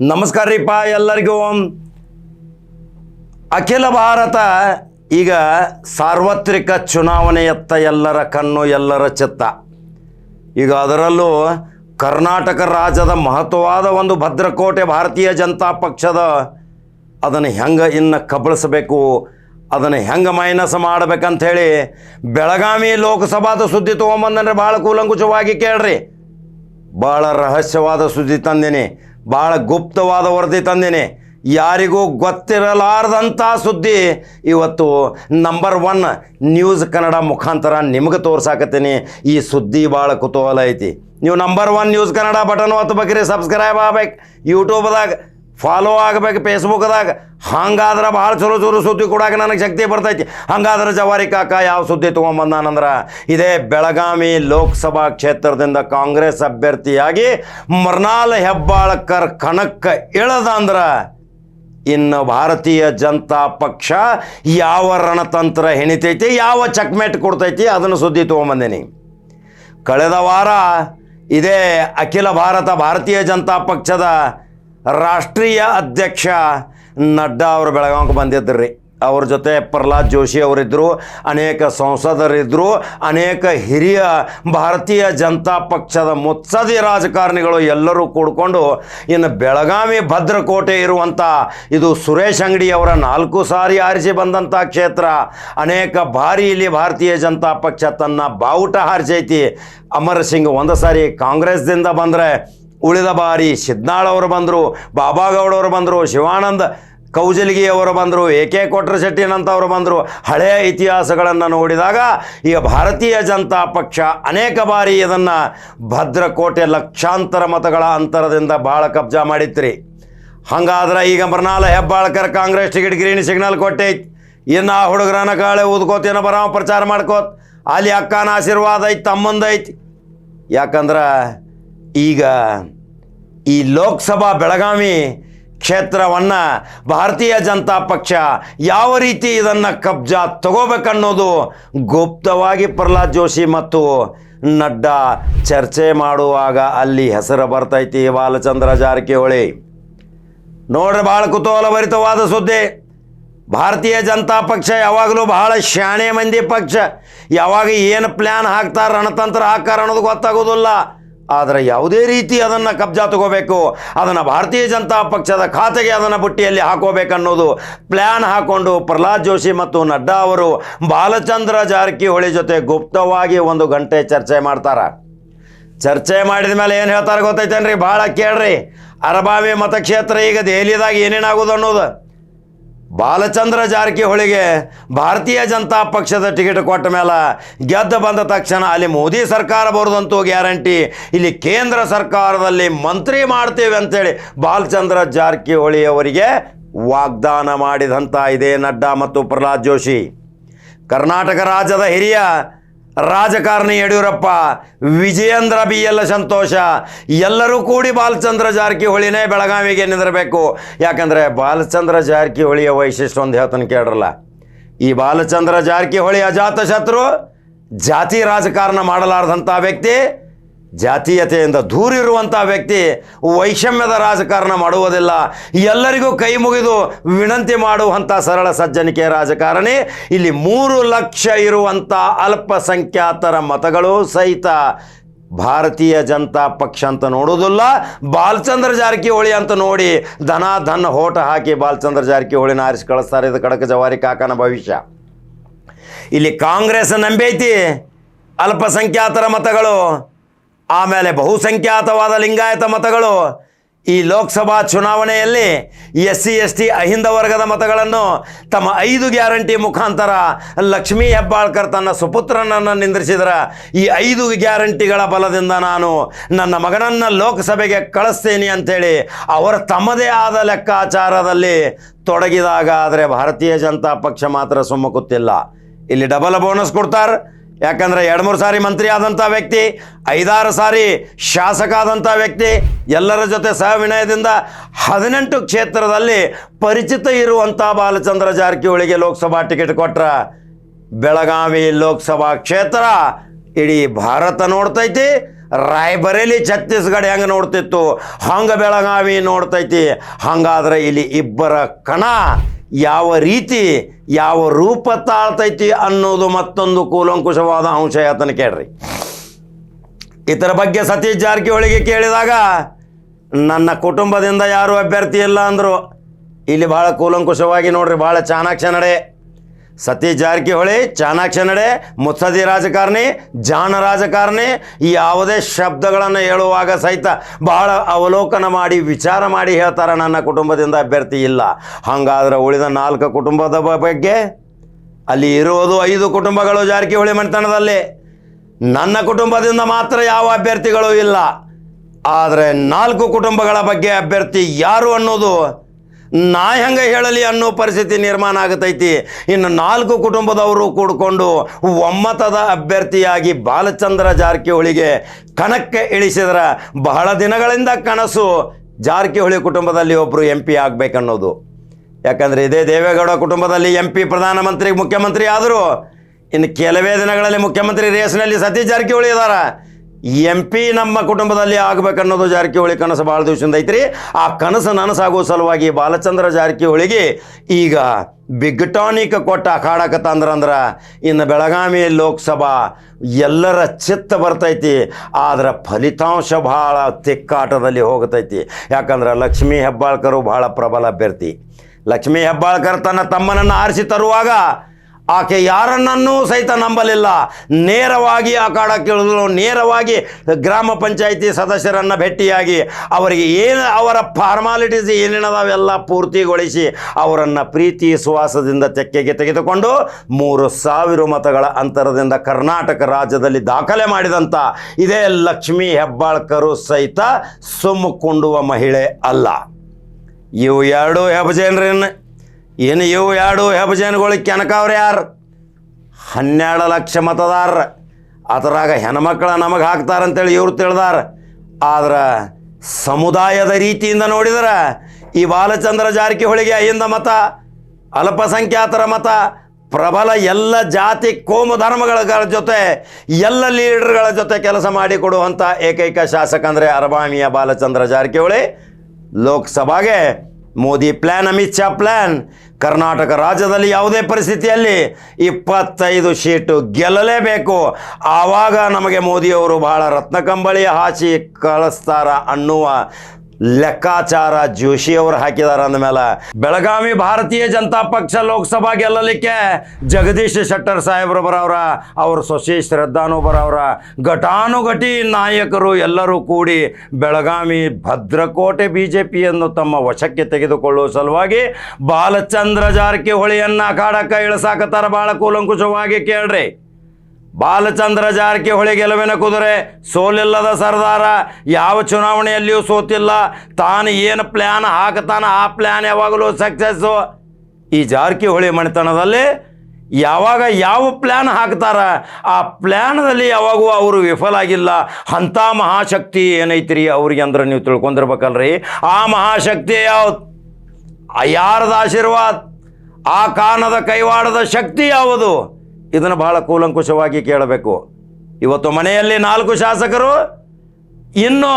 ನಮಸ್ಕಾರ ರೀಪ ಎಲ್ಲರಿಗೂ. ಅಖಿಲ ಭಾರತ ಈಗ ಸಾರ್ವತ್ರಿಕ ಚುನಾವಣೆಯತ್ತ ಎಲ್ಲರ ಕಣ್ಣು, ಎಲ್ಲರ ಚಿತ್ತ. ಈಗ ಅದರಲ್ಲೂ ಕರ್ನಾಟಕ ರಾಜ್ಯದ ಮಹತ್ವವಾದ ಒಂದು ಭದ್ರಕೋಟೆ ಭಾರತೀಯ ಜನತಾ ಪಕ್ಷದ ಅದನ್ನು ಹೆಂಗೆ ಇನ್ನು ಕಬಳಿಸಬೇಕು, ಅದನ್ನು ಹೆಂಗೆ ಮೈನಸ್ ಮಾಡಬೇಕಂಥೇಳಿ ಬೆಳಗಾವಿ ಲೋಕಸಭಾದ ಸುದ್ದಿ ತೊಗೊಂಬಂದ್ರೆ ಭಾಳ ಕೂಲಂಕುಷವಾಗಿ ಕೇಳ್ರಿ. ಭಾಳ ರಹಸ್ಯವಾದ ಸುದ್ದಿ ತಂದೇನೆ. ಭಾಳ ಗುಪ್ತವಾದ ವರದಿ ತಂದೇನೆ. ಯಾರಿಗೂ ಗೊತ್ತಿರಲಾರ್ದಂಥ ಸುದ್ದಿ ಇವತ್ತು ನಂಬರ್ ಒನ್ ನ್ಯೂಸ್ ಕನ್ನಡ ಮುಖಾಂತರ ನಿಮಗೆ ತೋರ್ಸಾಕತ್ತೀನಿ. ಈ ಸುದ್ದಿ ಭಾಳ ಕುತೂಹಲ ಐತಿ. ನೀವು number one news Kannada button ಒತ್ತಬೇಕ್ರಿ subscribe ಆಗ್ಬೇಕು. ಯೂಟ್ಯೂಬ್ದಾಗ ಫಾಲೋ ಆಗಬೇಕು ಫೇಸ್ಬುಕ್ದಾಗ ಹಂಗಾದ್ರೆ ಭಾಳ ಚಲೋ ಚಲೋ ಸುದ್ದಿ ಕೊಡಾಕ ನನಗೆ ಶಕ್ತಿ ಬರ್ತೈತಿ. ಹಂಗಾದ್ರೆ ಜವಾರಿ ಕಾಕ ಯಾವ ಸುದ್ದಿ ತೊಗೊಂಬಂದಾನಂದ್ರೆ ಇದೇ ಬೆಳಗಾವಿ ಲೋಕಸಭಾ ಕ್ಷೇತ್ರದಿಂದ ಕಾಂಗ್ರೆಸ್ ಅಭ್ಯರ್ಥಿಯಾಗಿ ಮರ್ನಾಲ್ ಹೆಬ್ಬಾಳ್ಕರ್ ಕಣಕ್ಕೆ ಇಳದಂದ್ರೆ ಇನ್ನು ಭಾರತೀಯ ಜನತಾ ಪಕ್ಷ ಯಾವ ರಣತಂತ್ರ ಹೆಣಿತೈತಿ, ಯಾವ ಚಕ್ಮೇಟ್ ಕೊಡ್ತೈತಿ ಅದನ್ನು ಸುದ್ದಿ ತೊಗೊಂಬಂದೀನಿ. ಕಳೆದ ವಾರ ಇದೇ ಅಖಿಲ ಭಾರತ ಭಾರತೀಯ ಜನತಾ ಪಕ್ಷದ ರಾಷ್ಟ್ರೀಯ ಅಧ್ಯಕ್ಷ ನಡ್ಡಾ ಅವರು ಬೆಳಗಾವಿಗೆ ಬಂದಿದ್ದರು ರೀ ಅವ್ರ ಜೊತೆ ಪ್ರಹ್ಲಾದ್ ಜೋಶಿ ಅವರಿದ್ದರು ಅನೇಕ ಸಂಸದರಿದ್ದರು ಅನೇಕ ಹಿರಿಯ ಭಾರತೀಯ ಜನತಾ ಪಕ್ಷದ ಮುತ್ಸದಿ ರಾಜಕಾರಣಿಗಳು ಎಲ್ಲರೂ ಕೂಡಿಕೊಂಡು ಇನ್ನು ಬೆಳಗಾವಿ ಭದ್ರಕೋಟೆ ಇರುವಂಥ ಇದು ಸುರೇಶ್ ಅಂಗಡಿ ಅವರ ನಾಲ್ಕು ಸಾರಿ ಆರಿಸಿ ಬಂದಂಥ ಕ್ಷೇತ್ರ. ಅನೇಕ ಬಾರಿ ಇಲ್ಲಿ ಭಾರತೀಯ ಜನತಾ ಪಕ್ಷ ತನ್ನ ಬಾವುಟ ಹಾರಿಸೈತಿ. ಅಮರ್ ಸಿಂಗ್ ಒಂದು ಸಾರಿ ಕಾಂಗ್ರೆಸ್ದಿಂದ ಬಂದರೆ ಉಳಿದ ಬಾರಿ ಸಿದ್ನಾಳವರು ಬಂದರು ಬಾಬಾಗೌಡವರು ಬಂದರು, ಶಿವಾನಂದ ಕೌಜಲ್ಗಿ ಅವರು ಬಂದರು, ಎ ಕೆ ಕೊಟ್ರ ಶೆಟ್ಟಿನಂಥವ್ರು ಬಂದರು. ಹಳೆಯ ಇತಿಹಾಸಗಳನ್ನು ನೋಡಿದಾಗ ಈಗ ಭಾರತೀಯ ಜನತಾ ಪಕ್ಷ ಅನೇಕ ಬಾರಿ ಇದನ್ನು ಭದ್ರಕೋಟೆ ಲಕ್ಷಾಂತರ ಮತಗಳ ಅಂತರದಿಂದ ಭಾಳ ಕಬ್ಜಾ ಮಾಡಿತ್ರಿ. ಹಂಗಾದ್ರೆ ಈಗ Mrinal Hebbalkar Congress ticket green signal ಕೊಟ್ಟೈತಿ. ಇನ್ನು ಆ ಹುಡುಗರನ್ನ ಕಾಳೆ ಊದ್ಕೋತೇನೋ ಬರೋ ಪ್ರಚಾರ ಮಾಡ್ಕೋತ. ಅಲ್ಲಿ ಅಕ್ಕನ ಆಶೀರ್ವಾದ ಐತಿ ತಮ್ಮಂದೈತಿ ಯಾಕಂದ್ರೆ ಈಗ ಈ ಲೋಕಸಭಾ ಬೆಳಗಾವಿ ಕ್ಷೇತ್ರವನ್ನು ಭಾರತೀಯ ಜನತಾ ಪಕ್ಷ ಯಾವ ರೀತಿ ಇದನ್ನು ಕಬ್ಜಾ ತಗೋಬೇಕನ್ನೋದು ಗುಪ್ತವಾಗಿ ಪ್ರಹ್ಲಾದ್ ಜೋಶಿ ಮತ್ತು ನಡ್ಡಾ ಚರ್ಚೆ ಮಾಡುವಾಗ ಅಲ್ಲಿ ಹೆಸರು ಬರ್ತೈತಿ ಬಾಲಚಂದ್ರ ಜಾರಕಿಹೊಳಿ. ನೋಡ್ರಿ ಭಾಳ ಕುತೂಹಲಭರಿತವಾದ ಸುದ್ದಿ. ಭಾರತೀಯ ಜನತಾ ಪಕ್ಷ ಯಾವಾಗಲೂ ಬಹಳ ಶಾಣೆ ಮಂದಿ ಪಕ್ಷ. ಯಾವಾಗ ಏನು ಪ್ಲ್ಯಾನ್ ಹಾಕ್ತಾರೆ ರಣತಂತ್ರ ಹಾಕ್ತಾರೆ ಅನ್ನೋದು ಗೊತ್ತಾಗೋದಿಲ್ಲ. ಆದರೆ ಯಾವುದೇ ರೀತಿ ಅದನ್ನು ಕಬ್ಜಾ ತಗೋಬೇಕು, ಅದನ್ನು ಭಾರತೀಯ ಜನತಾ ಪಕ್ಷದ ಖಾತೆಗೆ ಅದನ್ನು ಬುಟ್ಟಿಯಲ್ಲಿ ಹಾಕೋಬೇಕನ್ನೋದು ಪ್ಲ್ಯಾನ್ ಹಾಕ್ಕೊಂಡು ಪ್ರಹ್ಲಾದ್ ಜೋಶಿ ಮತ್ತು ನಡ್ಡಾ ಅವರು ಬಾಲಚಂದ್ರ ಜಾರಕಿಹೊಳಿ ಜೊತೆ ಗುಪ್ತವಾಗಿ ಒಂದು ಗಂಟೆ ಚರ್ಚೆ ಮಾಡ್ತಾರೆ. ಚರ್ಚೆ ಮಾಡಿದ ಮೇಲೆ ಏನು ಹೇಳ್ತಾರೆ ಗೊತ್ತೈತೇನ್ರಿ? ಭಾಳ ಕೇಳ್ರಿ. ಅರಬಾವಿ ಮತಕ್ಷೇತ್ರ ಈಗ ದೆಹಲಿದಾಗ ಏನೇನಾಗೋದು ಅನ್ನೋದು. ಬಾಲಚಂದ್ರ ಜಾರಕಿಹೊಳಿಗೆ ಭಾರತೀಯ ಜನತಾ ಪಕ್ಷದ ಟಿಕೆಟ್ ಕೊಟ್ಟ ಮೇಲೆ ಗೆದ್ದು ಬಂದ ತಕ್ಷಣ ಅಲ್ಲಿ ಮೋದಿ ಸರ್ಕಾರ ಬರೋದಂತೂ ಗ್ಯಾರಂಟಿ. ಇಲ್ಲಿ ಕೇಂದ್ರ ಸರ್ಕಾರದಲ್ಲಿ ಮಂತ್ರಿ ಮಾಡ್ತೀವಿ ಅಂತೇಳಿ ಬಾಲಚಂದ್ರ ಜಾರಕಿಹೊಳಿ ಅವರಿಗೆ ವಾಗ್ದಾನ ಮಾಡಿದಂಥ ಇದೇ ನಡ್ಡಾ ಮತ್ತು ಪ್ರಹ್ಲಾದ್ ಜೋಶಿ. ಕರ್ನಾಟಕ ರಾಜ್ಯದ ಹಿರಿಯ ರಾಜಕಾರಣಿ ಯಡಿಯೂರಪ್ಪ, ವಿಜಯೇಂದ್ರ ಬಿ ಎಲ್ಲ ಸಂತೋಷ, ಎಲ್ಲರೂ ಕೂಡಿ ಬಾಲಚಂದ್ರ ಜಾರಕಿಹೊಳಿನೇ ಬೆಳಗಾವಿಗೆ ನಿಂದಿರಬೇಕು. ಯಾಕಂದರೆ ಬಾಲಚಂದ್ರ ಜಾರಕಿಹೊಳಿಯ ವೈಶಿಷ್ಟ್ಯ ಒಂದು ಹೇಳ್ತಾನೆ ಕೇಳ್ರಲ್ಲ. ಈ ಬಾಲಚಂದ್ರ ಜಾರಕಿಹೊಳಿ ಅಜಾತ ಶತ್ರು ಜಾತಿ ರಾಜಕಾರಣ ಮಾಡಲಾರ್ದಂಥ ವ್ಯಕ್ತಿ ಜಾತೀಯತೆಯಿಂದ ದೂರಿರುವಂಥ ವ್ಯಕ್ತಿ ವೈಷಮ್ಯದ ರಾಜಕಾರಣ ಮಾಡುವುದಿಲ್ಲ. ಎಲ್ಲರಿಗೂ ಕೈ ಮುಗಿದು ವಿನಂತಿ ಮಾಡುವಂಥ ಸರಳ ಸಜ್ಜನಿಕೆ ರಾಜಕಾರಣಿ. ಇಲ್ಲಿ ಮೂರು ಲಕ್ಷ ಇರುವಂಥ ಅಲ್ಪಸಂಖ್ಯಾತರ ಮತಗಳು ಸಹಿತ ಭಾರತೀಯ ಜನತಾ ಪಕ್ಷ ಅಂತ ನೋಡೋದಿಲ್ಲ ಬಾಲಚಂದ್ರ ಜಾರಕಿಹೊಳಿ ಅಂತ ನೋಡಿ ಧನ ಧನ, ಹೋಟ ಹಾಕಿ ಬಾಲಚಂದ್ರ ಜಾರಕಿಹೊಳಿನ ಆರಿಸಿ ಕಳಿಸ್ತಾರೆ. ಇದು ಕಡಕ ಜವಾರಿ ಕಾಕನ ಭವಿಷ್ಯ. ಇಲ್ಲಿ ಕಾಂಗ್ರೆಸ್ ನಂಬೈತಿ ಅಲ್ಪಸಂಖ್ಯಾತರ ಮತಗಳು. ಆಮೇಲೆ ಬಹುಸಂಖ್ಯಾತವಾದ ಲಿಂಗಾಯತ ಮತಗಳು ಈ ಲೋಕಸಭಾ ಚುನಾವಣೆಯಲ್ಲಿ S C S T AHINDA ವರ್ಗದ ಮತಗಳನ್ನು ತಮ್ಮ ಐದು ಗ್ಯಾರಂಟಿ ಮುಖಾಂತರ ಲಕ್ಷ್ಮೀ ಹೆಬ್ಬಾಳ್ಕರ್ ತನ್ನ ಸುಪುತ್ರನನ್ನು ನಿಂದ್ರಿಸಿದ್ರ ಈ ಐದು ಗ್ಯಾರಂಟಿಗಳ ಬಲದಿಂದ ನಾನು ನನ್ನ ಮಗನನ್ನು ಲೋಕಸಭೆಗೆ ಕಳಿಸ್ತೇನೆ ಅಂಥೇಳಿ ಅವರ ತಮ್ಮದೇ ಆದ ಲೆಕ್ಕಾಚಾರದಲ್ಲಿ ತೊಡಗಿದಾಗ ಆದರೆ ಭಾರತೀಯ ಜನತಾ ಪಕ್ಷ ಮಾತ್ರ ಸುಮ್ಮಕುತ್ತಿಲ್ಲ. ಇಲ್ಲಿ ಡಬಲ್ ಬೋನಸ್ ಕೊಡ್ತಾರೆ. ಯಾಕಂದ್ರೆ ಎರಡು ಮೂರು ಸಾರಿ ಮಂತ್ರಿ ಆದಂಥ ವ್ಯಕ್ತಿ, ಐದಾರು ಸಾರಿ ಶಾಸಕ ಆದಂಥ ವ್ಯಕ್ತಿ, ಎಲ್ಲರ ಜೊತೆ ಸಹವಿನಯದಿಂದ ಹದಿನೆಂಟು ಕ್ಷೇತ್ರದಲ್ಲಿ ಪರಿಚಿತ ಇರುವಂಥ ಬಾಲಚಂದ್ರ ಜಾರಕಿಹೊಳಿಗೆ ಲೋಕಸಭಾ ಟಿಕೆಟ್ ಕೊಟ್ರ. ಬೆಳಗಾವಿ ಲೋಕಸಭಾ ಕ್ಷೇತ್ರ ಇಡೀ ಭಾರತ ನೋಡ್ತೈತಿ, ರಾಯಬರೇಲಿ ಛತ್ತೀಸ್ಗಢ ಹೆಂಗೆ ನೋಡ್ತಿತ್ತು, ಹಂಗೆ ಬೆಳಗಾವಿ ನೋಡ್ತೈತಿ, ಹಂಗಾದ್ರೆ ಇಲ್ಲಿ ಇಬ್ಬರ ಕಣ ಯಾವ ರೀತಿ ಯಾವ ರೂಪ ತಾಳ್ತೈತಿ ಅನ್ನೋದು ಮತ್ತೊಂದು ಕೂಲಂಕುಷವಾದ ಅಂಶ ಆತನ ಕೇಳ್ರಿ. ಇದರ ಬಗ್ಗೆ ಸತೀಶ್ ಜಾರಕಿಹೊಳಿಗೆ ಕೇಳಿದಾಗ, ನನ್ನ ಕುಟುಂಬದಿಂದ ಯಾರು ಅಭ್ಯರ್ಥಿ ಇಲ್ಲ ಅಂದರು. ಇಲ್ಲಿ ಭಾಳ ಕೂಲಂಕುಷವಾಗಿ ನೋಡ್ರಿ ಭಾಳ ಚಾಣಾಕ್ಷ ನಡೆ. ಸತೀಶ್ ಜಾರಕಿಹೊಳಿ, ಚಾಣಾಕ್ಷ ನಡೆ ಮುತ್ಸದಿ ರಾಜಕಾರಣಿ, ಜಾಣ ರಾಜಕಾರಣಿ ಯಾವುದೇ ಶಬ್ದಗಳನ್ನು ಹೇಳುವಾಗ ಸಹಿತ ಬಹಳ ಅವಲೋಕನ ಮಾಡಿ, ವಿಚಾರ ಮಾಡಿ ಹೇಳ್ತಾರೆ ನನ್ನ ಕುಟುಂಬದಿಂದ ಅಭ್ಯರ್ಥಿ ಇಲ್ಲ. ಹಾಗಾದ್ರೆ ಉಳಿದ ನಾಲ್ಕು ಕುಟುಂಬದ ಬಗ್ಗೆ ಅಲ್ಲಿ ಇರುವುದು ಐದು ಕುಟುಂಬಗಳು ಜಾರಕಿಹೊಳಿ ಮನೆತನದಲ್ಲಿ. ನನ್ನ ಕುಟುಂಬದಿಂದ ಮಾತ್ರ ಯಾವ ಅಭ್ಯರ್ಥಿಗಳು ಇಲ್ಲ. ಆದರೆ ನಾಲ್ಕು ಕುಟುಂಬಗಳ ಬಗ್ಗೆ ಅಭ್ಯರ್ಥಿ ಯಾರು ಅನ್ನೋದು ನಾ ಹೆಂಗೆ ಹೇಳಲಿ ಅನ್ನೋ ಪರಿಸ್ಥಿತಿ ನಿರ್ಮಾಣ ಆಗತೈತಿ. ಇನ್ನು ನಾಲ್ಕು ಕುಟುಂಬದವರು ಕೂಡಿಕೊಂಡು ಒಮ್ಮತದ ಅಭ್ಯರ್ಥಿಯಾಗಿ ಬಾಲಚಂದ್ರ ಜಾರಕಿಹೊಳಿಗೆ ಕಣಕ್ಕೆ ಇಳಿಸಿದ್ರ ಬಹಳ ದಿನಗಳಿಂದ ಕನಸು ಜಾರಕಿಹೊಳಿ ಕುಟುಂಬದಲ್ಲಿ ಒಬ್ಬರು ಎಂ ಪಿ ಆಗಬೇಕನ್ನೋದು. ಯಾಕಂದರೆ ಇದೇ ದೇವೇಗೌಡ ಕುಟುಂಬದಲ್ಲಿ ಎಂ ಪಿ ಪ್ರಧಾನಮಂತ್ರಿ ಮುಖ್ಯಮಂತ್ರಿ ಆದರೂ. ಇನ್ನು ಕೆಲವೇ ದಿನಗಳಲ್ಲಿ ಮುಖ್ಯಮಂತ್ರಿ ರೇಸ್ನಲ್ಲಿ ಸತೀಶ್ ಜಾರಕಿಹೊಳಿ ಇದಾರ. ಎಂ ಪಿ ನಮ್ಮ ಕುಟುಂಬದಲ್ಲಿ ಆಗಬೇಕನ್ನೋದು ಜಾರಕಿಹೊಳಿ ಕನಸು ಭಾಳ ದಿವಸದಿಂದ ಐತ್ರಿ. ಆ ಕನಸು ನನಸಾಗುವ ಸಲುವಾಗಿ ಬಾಲಚಂದ್ರ ಜಾರಕಿಹೊಳಿಗೆ ಈಗ ಬಿಗ್ ಟಾನಿಕ್ ಕೊಟ್ಟ ಅಂದ್ರೆ ಇನ್ನು ಬೆಳಗಾವಿ ಲೋಕಸಭಾ ಎಲ್ಲರ ಚಿತ್ತ ಬರ್ತೈತಿ. ಆದ್ರೆ ಫಲಿತಾಂಶ ಭಾಳ ತಿಕ್ಕಾಟದಲ್ಲಿ ಹೋಗತೈತಿ. ಯಾಕಂದ್ರೆ ಲಕ್ಷ್ಮೀ ಹೆಬ್ಬಾಳ್ಕರು ಭಾಳ ಪ್ರಬಲ ಅಭ್ಯರ್ಥಿ. ಲಕ್ಷ್ಮೀ ಹೆಬ್ಬಾಳ್ಕರ್ ತನ್ನ ತಮ್ಮನನ್ನು ಆರಿಸಿ ತರುವಾಗ ಆಕೆ ಯಾರನ್ನೂ ಸಹಿತ ನಂಬಲಿಲ್ಲ. ನೇರವಾಗಿ ಆ ಕಾಡ ಇಳಿದ್ರು ನೇರವಾಗಿ ಗ್ರಾಮ ಪಂಚಾಯಿತಿ ಸದಸ್ಯರನ್ನು ಭೇಟಿಯಾಗಿ ಅವರಿಗೆ ಏನು ಅವರ ಫಾರ್ಮಾಲಿಟೀಸ್ ಏನೇನದಾವೆಲ್ಲ ಪೂರ್ತಿಗೊಳಿಸಿ ಅವರನ್ನು ಪ್ರೀತಿ ಸುವಾಸದಿಂದ ತೆಕ್ಕೆಗೆ ತೆಗೆದುಕೊಂಡು ಮೂರು ಸಾವಿರ ಮತಗಳ ಅಂತರದಿಂದ ಕರ್ನಾಟಕ ರಾಜ್ಯದಲ್ಲಿ ದಾಖಲೆ ಮಾಡಿದಂಥ ಇದೇ ಲಕ್ಷ್ಮೀ ಹೆಬ್ಬಾಳ್ಕರು ಸಹಿತ ಸುಮ್ಮಕೊಂಡುವ ಮಹಿಳೆ ಅಲ್ಲ. ಇವು ಎರಡು ಹೆಬಜೇನ್ರೇನು ಏನು ಇವು ಎರಡು ಹೆಬಜನ್ಗಳು ಕೆನಕವ್ರು ಯಾರು? ಹನ್ನೆರಡು ಲಕ್ಷ ಮತದಾರ ಅದರಾಗ ಹೆಣ್ಮಕ್ಳ ನಮಗೆ ಹಾಕ್ತಾರಂತೇಳಿ ಇವ್ರು ತಿಳಿದಾರ. ಆದ್ರೆ ಸಮುದಾಯದ ರೀತಿಯಿಂದ ನೋಡಿದ್ರೆ ಈ ಬಾಲಚಂದ್ರ ಜಾರಕಿಹೊಳಿಗೆ ಅಹಿಂದ ಮತ, ಅಲ್ಪಸಂಖ್ಯಾತರ ಮತ, ಪ್ರಬಲ ಎಲ್ಲ ಜಾತಿ ಕೋಮು ಧರ್ಮಗಳ ಜೊತೆ, ಎಲ್ಲ ಲೀಡರ್ಗಳ ಜೊತೆ ಕೆಲಸ ಮಾಡಿಕೊಡುವಂಥ ಏಕೈಕ ಶಾಸಕ ಅಂದರೆ ಅರಬಾಮಿಯ ಬಾಲಚಂದ್ರ ಜಾರಕಿಹೊಳಿ. ಲೋಕಸಭಾಗೆ ಮೋದಿ ಪ್ಲ್ಯಾನ್ ಅಮಿತ್ ಶಾ ಪ್ಲ್ಯಾನ್ ಕರ್ನಾಟಕ ರಾಜ್ಯದಲ್ಲಿ ಯಾವುದೇ ಪರಿಸ್ಥಿತಿಯಲ್ಲಿ ಇಪ್ಪತ್ತೈದು ಸೀಟು ಗೆಲ್ಲಲೇಬೇಕು. ಆವಾಗ ನಮಗೆ ಮೋದಿಯವರು ಬಹಳ ರತ್ನ ಕಂಬಳಿ ಹಾಸಿ ಕಳಿಸ್ತಾರ ಅನ್ನುವ ಲೆಕ್ಕಾಚಾರ ಜೋಶಿಯವರು ಹಾಕಿದಾರ ಅಂದಮೇಲೆ ಬೆಳಗಾವಿ ಭಾರತೀಯ ಜನತಾ ಪಕ್ಷ ಲೋಕಸಭಾ ಗೆಲ್ಲಲಿಕ್ಕೆ ಜಗದೀಶ್ ಶೆಟ್ಟರ್ ಸಾಹೇಬ್ರು ಬರವ್ರ, ಅವ್ರ ಸೊಸೆ ಶ್ರದ್ಧಾನು ಬರವ್ರ, ಘಟಾನುಘಟಿ ನಾಯಕರು ಎಲ್ಲರೂ ಕೂಡಿ ಬೆಳಗಾವಿ ಭದ್ರಕೋಟೆ ಬಿ ಜೆ ಪಿಯನ್ನು ತಮ್ಮ ವಶಕ್ಕೆ ತೆಗೆದುಕೊಳ್ಳುವ ಸಲುವಾಗಿ ಬಾಲಚಂದ್ರ ಜಾರಕಿಹೊಳಿಯನ್ನ ಕಾಡಕ್ಕ ಇಳಿಸಾಕತ್ತಾರ. ಭಾಳ ಕೂಲಂಕುಷವಾಗಿ ಕೇಳ್ರಿ. ಬಾಲಚಂದ್ರ ಜಾರಕಿಹೊಳಿ ಗೆಲುವಿನ ಕುದುರೆ. ಸೋಲಿಲ್ಲದ ಸರ್ದಾರ, ಯಾವ ಚುನಾವಣೆಯಲ್ಲಿಯೂ ಸೋತಿಲ್ಲ. ತಾನು ಏನು ಪ್ಲ್ಯಾನ್ ಹಾಕ್ತಾನ ಆ ಪ್ಲ್ಯಾನ್ ಯಾವಾಗಲೂ ಸಕ್ಸಸ್ಸು ಈ ಜಾರಕಿಹೊಳಿ ಮನೆತನದಲ್ಲಿ ಯಾವಾಗ ಯಾವ ಪ್ಲ್ಯಾನ್ ಹಾಕ್ತಾರ, ಆ ಪ್ಲ್ಯಾನದಲ್ಲಿ ಯಾವಾಗೂ ಅವರು ವಿಫಲ ಆಗಿಲ್ಲ. ಅಂಥ ಮಹಾಶಕ್ತಿ ಏನೈತ್ರಿ ಅವ್ರಿಗೆ ಅಂದ್ರೆ ನೀವು ತಿಳ್ಕೊಂಡಿರ್ಬೇಕಲ್ರಿ. ಆ ಮಹಾಶಕ್ತಿ ಯಾವ ಯಾರದ ಆಶೀರ್ವಾದ. ಆ ಕಾನದ ಕೈವಾಡದ ಶಕ್ತಿ ಯಾವುದು? ಇದನ್ನು ಬಹಳ ಕೂಲಂಕುಷವಾಗಿ ಕೇಳಬೇಕು. ಇವತ್ತು ಮನೆಯಲ್ಲಿ ನಾಲ್ಕು ಶಾಸಕರು, ಇನ್ನು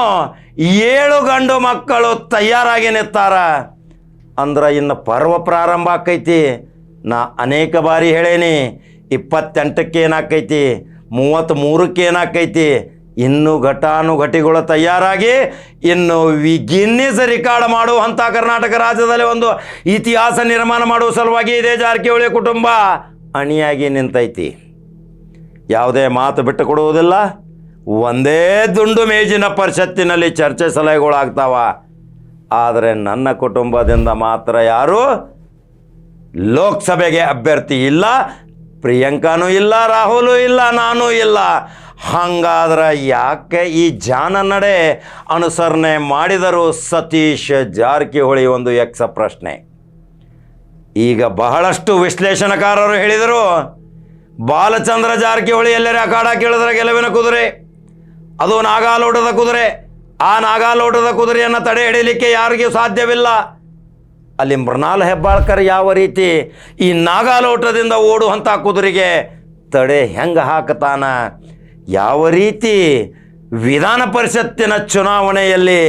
ಏಳು ಗಂಡು ಮಕ್ಕಳು ತಯಾರಾಗಿ ನಿತ್ತಾರ ಅಂದ್ರೆ ಇನ್ನು ಪರ್ವ ಪ್ರಾರಂಭ ಆಕೈತಿ. ನಾ ಅನೇಕ ಬಾರಿ ಹೇಳೇನಿ, ಇಪ್ಪತ್ತೆಂಟಕ್ಕೆ ಏನಾಕೈತಿ, ಮೂವತ್ತ್ಮೂರಕ್ಕೆ ಏನಾಕೈತಿ, ಇನ್ನು ಘಟಾನುಘಟಿಗಳು ತಯಾರಾಗಿ, ಇನ್ನು ವಿ ಗಿನ್ನಿಸ್ ರೆಕಾರ್ಡ್ ಮಾಡುವಂಥ ಕರ್ನಾಟಕ ರಾಜ್ಯದಲ್ಲಿ ಒಂದು ಇತಿಹಾಸ ನಿರ್ಮಾಣ ಮಾಡುವ ಸಲುವಾಗಿ ಇದೇ ಜಾರಕಿಹೊಳಿ ಕುಟುಂಬ ಅಣಿಯಾಗಿ ನಿಂತೈತಿ. ಯಾವುದೇ ಮಾತು ಬಿಟ್ಟು ಕೊಡುವುದಿಲ್ಲ ಒಂದೇ ದುಂಡು ಮೇಜಿನ ಪರಿಷತ್ತಿನಲ್ಲಿ ಚರ್ಚೆ ಸಲಹೆಗಳಾಗ್ತಾವ. ಆದರೆ ನನ್ನ ಕುಟುಂಬದಿಂದ ಮಾತ್ರ ಯಾರು ಲೋಕಸಭೆಗೆ ಅಭ್ಯರ್ಥಿ ಇಲ್ಲ, ಪ್ರಿಯಾಂಕಾನೂ ಇಲ್ಲ, ರಾಹುಲು ಇಲ್ಲ, ನಾನು ಇಲ್ಲ. ಹಾಗಾದ್ರೆ ಯಾಕೆ ಈ ಜಾನ ನಡೆ ಅನುಸರಣೆ ಮಾಡಿದರು ಸತೀಶ್ ಜಾರಕಿಹೊಳಿ ಒಂದು ಯಕ್ಷ ಪ್ರಶ್ನೆ ಈಗ ಬಹಳಷ್ಟು ವಿಶ್ಲೇಷಣಕಾರರು ಹೇಳಿದರು, ಬಾಲಚಂದ್ರ ಜಾರಕಿಹೊಳಿ ಎಲ್ಲರೇ ಅಖಾಡ ಕೇಳಿದ್ರೆ ಗೆಲುವಿನ ಕುದುರೆ, ಅದು ನಾಗಾಲೋಟದ ಕುದುರೆ, ಆ ನಾಗಾಲೋಟದ ಕುದುರೆಯನ್ನು ತಡೆ ಹಿಡಿಯಲಿಕ್ಕೆ ಯಾರಿಗೂ ಸಾಧ್ಯವಿಲ್ಲ. ಅಲ್ಲಿ ಮೃಣಾಲ್ ಹೆಬ್ಬಾಳ್ಕರ್ ಯಾವ ರೀತಿ ಈ ನಾಗಾಲೋಟದಿಂದ ಓಡುವಂಥ ಕುದುರೆಗೆ ತಡೆ ಹೆಂಗೆ ಹಾಕತಾನ, ಯಾವ ರೀತಿ ವಿಧಾನ ಪರಿಷತ್ತಿನ ಚುನಾವಣೆಯಲ್ಲಿ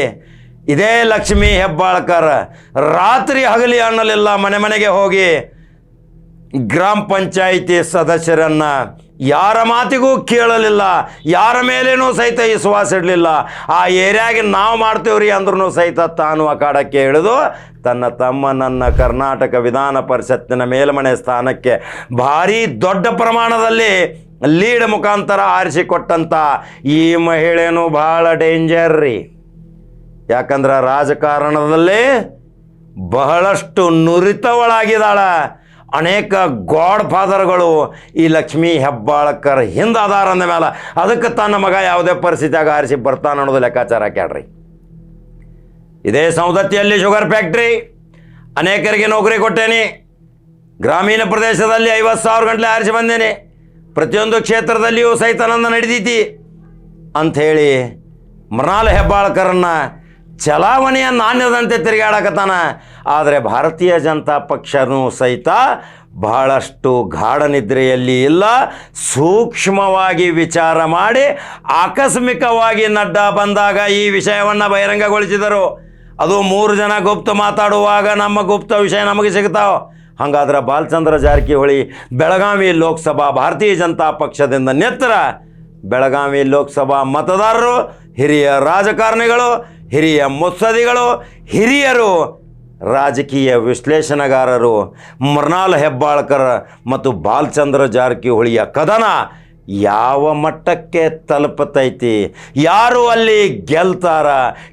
ಇದೇ ಲಕ್ಷ್ಮೀ ಹೆಬ್ಬಾಳ್ಕರ್. ರಾತ್ರಿ ಹಗಲಿ ಅನ್ನಲಿಲ್ಲ, ಮನೆ ಮನೆಗೆ ಹೋಗಿ ಗ್ರಾಮ ಪಂಚಾಯಿತಿ ಸದಸ್ಯರನ್ನ ಯಾರ ಮಾತಿಗೂ ಕೇಳಲಿಲ್ಲ, ಯಾರ ಮೇಲೇನೂ ಸಹಿತ ವಿಶ್ವಾಸ ಇಡಲಿಲ್ಲ. ಆ ಏರಿಯಾಗೆ ನಾವು ಮಾಡ್ತೇವ್ರಿ ಅಂದ್ರೂ ಸಹಿತ ತಾನು ಅಖಾಡಕ್ಕೆ ಇಳಿದು ತನ್ನ ತಮ್ಮನನ್ನ ಕರ್ನಾಟಕ ವಿಧಾನ ಪರಿಷತ್ತಿನ ಮೇಲ್ಮನೆ ಸ್ಥಾನಕ್ಕೆ ಭಾರೀ ದೊಡ್ಡ ಪ್ರಮಾಣದಲ್ಲಿ ಲೀಡ್ ಮುಖಾಂತರ ಆರಿಸಿಕೊಟ್ಟಂಥ ಈ ಮಹಿಳೆನೂ ಭಾಳ ಡೇಂಜರ್ ರೀ. ಯಾಕಂದ್ರೆ ರಾಜಕಾರಣದಲ್ಲಿ ಬಹಳಷ್ಟು ನುರಿತವಳಾಗಿದ್ದಾಳ. ಅನೇಕ ಗಾಡ್ ಫಾದರ್ಗಳು ಈ ಲಕ್ಷ್ಮೀ ಹೆಬ್ಬಾಳ್ಕರ್ ಹಿಂದೆ ಅದಾರ ಅಂದ ಮೇಲೆ ಅದಕ್ಕೆ ತನ್ನ ಮಗ ಯಾವುದೇ ಪರಿಸ್ಥಿತಿಯಾಗ ಆರಿಸಿ ಬರ್ತಾನೆ ಅನ್ನೋದು ಲೆಕ್ಕಾಚಾರ ಹಾಕ್ಯಾಡ್ರಿ ಇದೇ ಸೌದತ್ತಿಯಲ್ಲಿ ಶುಗರ್ ಫ್ಯಾಕ್ಟ್ರಿ. ಅನೇಕರಿಗೆ ನೌಕರಿ ಕೊಟ್ಟೇನಿ. ಗ್ರಾಮೀಣ ಪ್ರದೇಶದಲ್ಲಿ ಐವತ್ತು ಸಾವಿರ ಗಂಟಲೆ ಆರಿಸಿ ಬಂದೇನೆ. ಪ್ರತಿಯೊಂದು ಕ್ಷೇತ್ರದಲ್ಲಿಯೂ ಸಹಿತ ನನ್ನ ನಡೆದೈತಿ. ಅಂಥೇಳಿ ಮೃಣಾಲ್ ಹೆಬ್ಬಾಳ್ಕರನ್ನ ಚಲಾವಣೆಯ ನಾಣ್ಯದಂತೆ ತಿರುಗಾಡಕತ್ತಾನ. ಆದರೆ ಭಾರತೀಯ ಜನತಾ ಪಕ್ಷನೂ ಸಹಿತ ಬಹಳಷ್ಟು ಗಾಢ ನಿದ್ರೆಯಲ್ಲಿ ಇಲ್ಲ. ಸೂಕ್ಷ್ಮವಾಗಿ ವಿಚಾರ ಮಾಡಿ ಆಕಸ್ಮಿಕವಾಗಿ ನಡ್ಡಾ ಬಂದಾಗ ಈ ವಿಷಯವನ್ನು ಬಹಿರಂಗಗೊಳಿಸಿದರು. ಅದು ಮೂರು ಜನ ಗುಪ್ತ ಮಾತಾಡುವಾಗ ನಮ್ಮ ಗುಪ್ತ ವಿಷಯ ನಮಗೆ ಸಿಗ್ತಾವೆ ಹಾಗಾದ್ರೆ ಬಾಲಚಂದ್ರ ಜಾರಕಿಹೊಳಿ ಬೆಳಗಾವಿ ಲೋಕಸಭಾ ಭಾರತೀಯ ಜನತಾ ಪಕ್ಷದಿಂದ ನೆತ್ತರ ಬೆಳಗಾವಿ ಲೋಕಸಭಾ ಮತದಾರರು, ಹಿರಿಯ ರಾಜಕಾರಣಿಗಳು ಹಿರಿಯ ಮುತ್ಸದಿಗಳು ಹಿರಿಯರು, ರಾಜಕೀಯ ವಿಶ್ಲೇಷಣೆಗಾರರು ಮೃಣಾಲ್ ಹೆಬ್ಬಾಳ್ಕರ್ ಮತ್ತು ಬಾಲಚಂದ್ರ ಜಾರಕಿಹೊಳಿಯ ಕದನ ಯಾವ ಮಟ್ಟಕ್ಕೆ ತಲುಪತೈತಿ? ಯಾರು ಅಲ್ಲಿ ಗೆಲ್ತಾರ?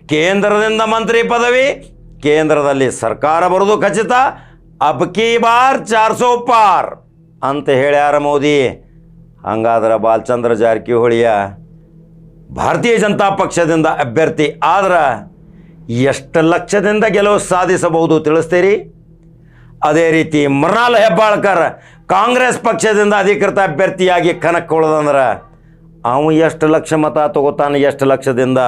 ಕೇಂದ್ರದಿಂದ ಮಂತ್ರಿ ಪದವಿ, ಕೇಂದ್ರದಲ್ಲಿ ಸರ್ಕಾರ ಬರೋದು ಖಚಿತ. ಅಬ್ಕಿ ಬಾರ್ ಚಾರ್ ಸೋ ಪಾರ್ ಅಂತ ಹೇಳ್ಯಾರ ಮೋದಿ. ಹಂಗಾದ್ರೆ ಬಾಲಚಂದ್ರ ಜಾರಕಿಹೊಳಿಯ ಭಾರತೀಯ ಜನತಾ ಪಕ್ಷದಿಂದ ಅಭ್ಯರ್ಥಿ ಆದ್ರೆ ಎಷ್ಟು ಲಕ್ಷದಿಂದ ಗೆಲುವು ಸಾಧಿಸಬಹುದು ತಿಳಿಸ್ತೀರಿ? ಅದೇ ರೀತಿ ಮೃಣಾಲ್ ಹೆಬ್ಬಾಳ್ಕರ್ ಕಾಂಗ್ರೆಸ್ ಪಕ್ಷದಿಂದ ಅಧಿಕೃತ ಅಭ್ಯರ್ಥಿಯಾಗಿ ಕಣಕ್ಕೊಳ್ಳೋದಂದ್ರೆ ಅವನು ಎಷ್ಟು ಲಕ್ಷ ಮತ ತಗೋತಾನೆ, ಎಷ್ಟು ಲಕ್ಷದಿಂದ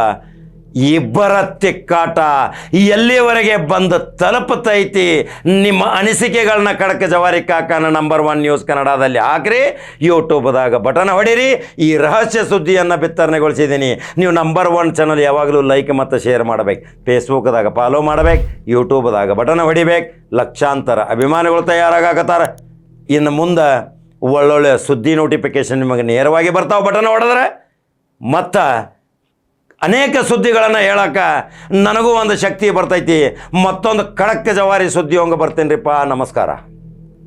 ಇಬ್ಬರ ತಿಕ್ಕಾಟ. ಎಲ್ಲಿವರೆಗೆ ಬಂದು ತಲುಪತೈತಿ? ನಿಮ್ಮ ಅನಿಸಿಕೆಗಳನ್ನ ಕಡಕ ಜವಾರಿ ಕಾಕನ ನಂಬರ್ ಒನ್ ನ್ಯೂಸ್ ಕನ್ನಡದಲ್ಲಿ. ಹಾಕ್ರಿ ಯೂಟ್ಯೂಬ್ದಾಗ ಬಟನ್ ಹೊಡೀರಿ, ಈ ರಹಸ್ಯ ಸುದ್ದಿಯನ್ನು ಬಿತ್ತರಣೆಗೊಳಿಸಿದ್ದೀನಿ. ನೀವು ನಂಬರ್ ಒನ್ ಚಾನಲ್ ಯಾವಾಗಲೂ ಲೈಕ್ ಮತ್ತು ಶೇರ್ ಮಾಡಬೇಕು. ಫೇಸ್ಬುಕ್ದಾಗ ಫಾಲೋ ಮಾಡಬೇಕು ಯೂಟ್ಯೂಬ್ದಾಗ ಬಟನ್ ಹೊಡಿಬೇಕು. ಲಕ್ಷಾಂತರ ಅಭಿಮಾನಿಗಳು ತಯಾರಾಗತ್ತಾರ ಇನ್ನು ಮುಂದೆ ಒಳ್ಳೊಳ್ಳೆ ಸುದ್ದಿ ನೋಟಿಫಿಕೇಶನ್ ನಿಮಗೆ ನೇರವಾಗಿ ಬರ್ತಾವೆ ಬಟನ್ ಹೊಡೆದ್ರೆ. ಮತ್ತು ಅನೇಕ ಸುದ್ದಿಗಳನ್ನು ಹೇಳಕ್ಕೆ ನನಗೂ ಒಂದು ಶಕ್ತಿ ಬರ್ತೈತಿ. ಮತ್ತೊಂದು ಖಡಕ್ಕೆ ಜವಾರಿ ಸುದ್ದಿ ಹಂಗೆ ಬರ್ತೀನಿ ನಮಸ್ಕಾರ.